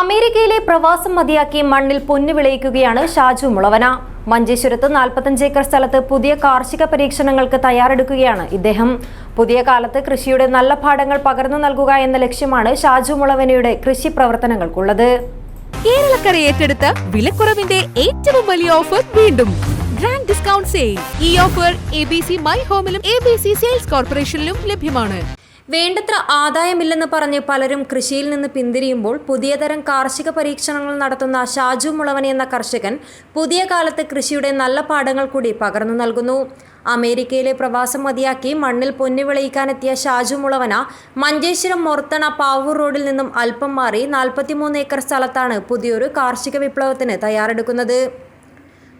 അമേരിക്കയിലെ പ്രവാസം മതിയാക്കി മണ്ണിൽ പൊന്നു വിളയിക്കുകയാണ് ഷാജു മുളവന. മഞ്ചേശ്വരത്ത് നാൽപ്പത്തഞ്ച് ഏക്കർ സ്ഥലത്ത് പുതിയ കാർഷിക പരീക്ഷണങ്ങൾക്ക് തയ്യാറെടുക്കുകയാണ് ഇദ്ദേഹം. പുതിയ കാലത്ത് കൃഷിയുടെ നല്ല പാഠങ്ങൾ പകർന്നു നൽകുക എന്ന ലക്ഷ്യമാണ് ഷാജു മുളവനയുടെ കൃഷി പ്രവർത്തനങ്ങൾക്കുള്ളത്. കേരളക്കര ഏറ്റെടുത്ത വിലക്കുറവിന്റെ ഏറ്റവും വലിയ ഓഫർ വീണ്ടും. ഗ്രാൻഡ് ഡിസ്കൗണ്ട് സെയിൽ ഈ offer A B C my ഹോമിലും A B C sales കോർപ്പറേഷനിലും ലഭ്യമാണ്. വേണ്ടത്ര ആദായമില്ലെന്ന് പറഞ്ഞ് പലരും കൃഷിയിൽ നിന്ന് പിന്തിരിയുമ്പോൾ പുതിയ തരം കാർഷിക പരീക്ഷണങ്ങൾ നടത്തുന്ന ഷാജു മുളവൻ എന്ന കർഷകൻ പുതിയ കാലത്ത് കൃഷിയുടെ നല്ല പാഠങ്ങൾ കൂടി പകർന്നു നൽകുന്നു. അമേരിക്കയിലെ പ്രവാസം മതിയാക്കി മണ്ണിൽ പൊന്നു വിളയിക്കാനെത്തിയ ഷാജു മുളവന മഞ്ചേശ്വരം മൊർത്തണ പാവൂർ റോഡിൽ നിന്നും അല്പം മാറി നാൽപ്പത്തിമൂന്ന് ഏക്കർ സ്ഥലത്താണ് പുതിയൊരു കാർഷിക വിപ്ലവത്തിന് തയ്യാറെടുക്കുന്നത്.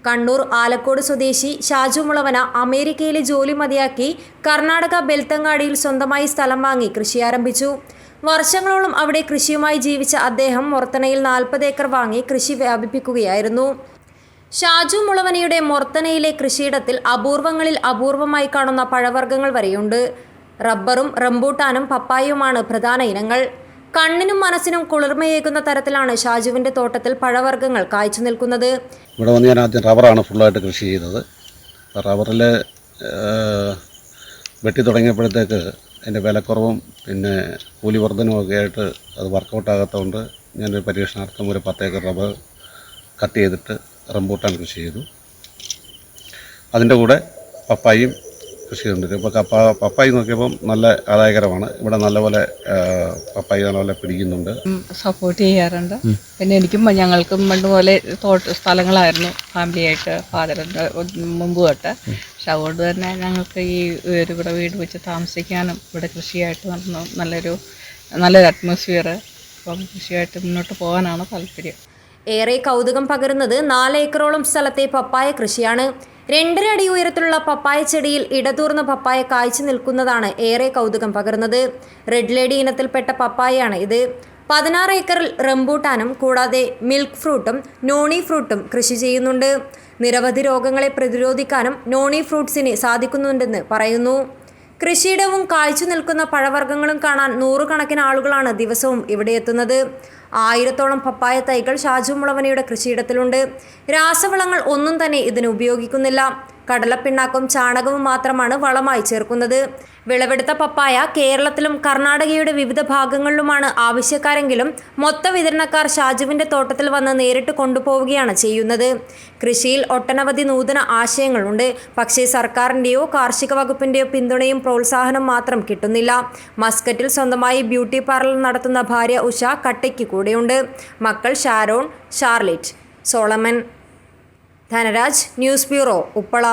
കണ്ണൂർ ആലക്കോട് സ്വദേശി ഷാജു മുളവന അമേരിക്കയിലെ ജോലി മതിയാക്കി കർണാടക ബെൽത്തങ്ങാടിയിൽ സ്വന്തമായി സ്ഥലം വാങ്ങി കൃഷി ആരംഭിച്ചു. വർഷങ്ങളോളം അവിടെ കൃഷിയുമായി ജീവിച്ച അദ്ദേഹം മൊർത്തനയിൽ നാൽപ്പത് ഏക്കർ വാങ്ങി കൃഷി വ്യാപിപ്പിക്കുകയായിരുന്നു. ഷാജു മുളവനയുടെ മൊർത്തനയിലെ കൃഷിയിടത്തിൽ അപൂർവങ്ങളിൽ അപൂർവമായി കാണുന്ന പഴവർഗങ്ങൾ വരെയുണ്ട്. റബ്ബറും റംബൂട്ടാനും പപ്പായയുമാണ് പ്രധാന ഇനങ്ങൾ. കണ്ണിനും മനസ്സിനും കുളിർമയേകുന്ന തരത്തിലാണ് ഷാജുവിന്റെ തോട്ടത്തിൽ പഴവർഗങ്ങൾ കായ്ച്ചു നിൽക്കുന്നത്. ഇവിടെ വന്ന് ഞാൻ ആദ്യം റബ്ബറാണ് ഫുള്ളായിട്ട് കൃഷി ചെയ്തത് റബ്ബറിൽ വെട്ടി തുടങ്ങിയപ്പോഴത്തേക്ക് അതിന്റെ വിലക്കുറവും പിന്നെ കൂലി വർധനവും ആയിട്ട് അത് വർക്കൗട്ട് ആകാത്തതുകൊണ്ട് ഞാനൊരു പരീക്ഷണാർത്ഥം ഒരു പത്തേക്കർ റബ്ബർ കട്ട് ചെയ്തിട്ട് റംബൂട്ടാൻ കൃഷി ചെയ്തു. അതിന്റെ കൂടെ പപ്പായും കൃഷി ചെയ്തിട്ടുണ്ട് ഇപ്പോൾ കപ്പ പപ്പായി നോക്കിയപ്പം നല്ല ആദായകരമാണ്. ഇവിടെ നല്ലപോലെ പപ്പായി നല്ലപോലെ പിടിക്കുന്നുണ്ട്. സപ്പോർട്ട് ചെയ്യാറുണ്ട്. പിന്നെ എനിക്കും ഞങ്ങൾക്കും പണ്ട് പോലെ തോട്ട സ്ഥലങ്ങളായിരുന്നു. ഫാമിലിയായിട്ട് ഫാദറിന്റെ മുമ്പ് തൊട്ട്. പക്ഷെ അതുകൊണ്ട് തന്നെ ഞങ്ങൾക്ക് ഈ ഒരു ഇവിടെ വീട് വെച്ച് താമസിക്കാനും ഇവിടെ കൃഷിയായിട്ട് നടന്നു നല്ലൊരു നല്ലൊരു അറ്റ്മോസ്ഫിയർ അപ്പം കൃഷിയായിട്ട് മുന്നോട്ട് പോകാനാണ് താല്പര്യം. ഏറെ കൗതുകം പകരുന്നത് നാല് ഏക്കറോളം സ്ഥലത്തെ പപ്പായ കൃഷിയാണ്. രണ്ടര അടി ഉയരത്തിലുള്ള പപ്പായ ചെടിയിൽ ഇടതൂർന്ന പപ്പായ കായ്ച്ചു നിൽക്കുന്നതാണ് ഏറെ കൗതുകം പകർന്നത്. റെഡ് ലേഡി ഇനത്തിൽപ്പെട്ട പപ്പായയാണ് ഇത്. പതിനാറ് ഏക്കറിൽ റംബൂട്ടാനും കൂടാതെ മിൽക്ക് ഫ്രൂട്ടും നോണി ഫ്രൂട്ടും കൃഷി ചെയ്യുന്നുണ്ട്. നിരവധി രോഗങ്ങളെ പ്രതിരോധിക്കാനും നോണി ഫ്രൂട്ട്സിന് സാധിക്കുന്നുണ്ടെന്ന് പറയുന്നു. കൃഷിയിടവും കാഴ്ച നിൽക്കുന്ന പഴവർഗങ്ങളും കാണാൻ നൂറുകണക്കിന് ആളുകളാണ് ദിവസവും ഇവിടെ എത്തുന്നത്. ആയിരത്തോളം പപ്പായ തൈകൾ ഷാജു മുളവനയുടെ കൃഷിയിടത്തിലുണ്ട്. രാസവളങ്ങൾ ഒന്നും തന്നെ ഇതിന് ഉപയോഗിക്കുന്നില്ല. കടലപ്പിണ്ണാക്കും ചാണകവും മാത്രമാണ് വളമായി ചേർക്കുന്നത്. വിളവെടുത്ത പപ്പായ കേരളത്തിലും കർണാടകയുടെ വിവിധ ഭാഗങ്ങളിലുമാണ് ആവശ്യക്കാരെങ്കിലും മൊത്ത വിതരണക്കാർ ഷാജുവിന്റെ തോട്ടത്തിൽ വന്ന് നേരിട്ട് കൊണ്ടുപോവുകയാണ് ചെയ്യുന്നത്. കൃഷിയിൽ ഒട്ടനവധി നൂതന ആശയങ്ങളുണ്ട്. പക്ഷേ സർക്കാരിന്റെയോ കാർഷിക വകുപ്പിന്റെയോ പിന്തുണയും പ്രോത്സാഹനം മാത്രം കിട്ടുന്നില്ല. മസ്കറ്റിൽ സ്വന്തമായി ബ്യൂട്ടി പാർലർ നടത്തുന്ന ഭാര്യ ഉഷ കട്ടയ്ക്ക് കൂടെയുണ്ട്. മക്കൾ Sharon Sharlet. Solomon Dhanaraj news bureau Uppala.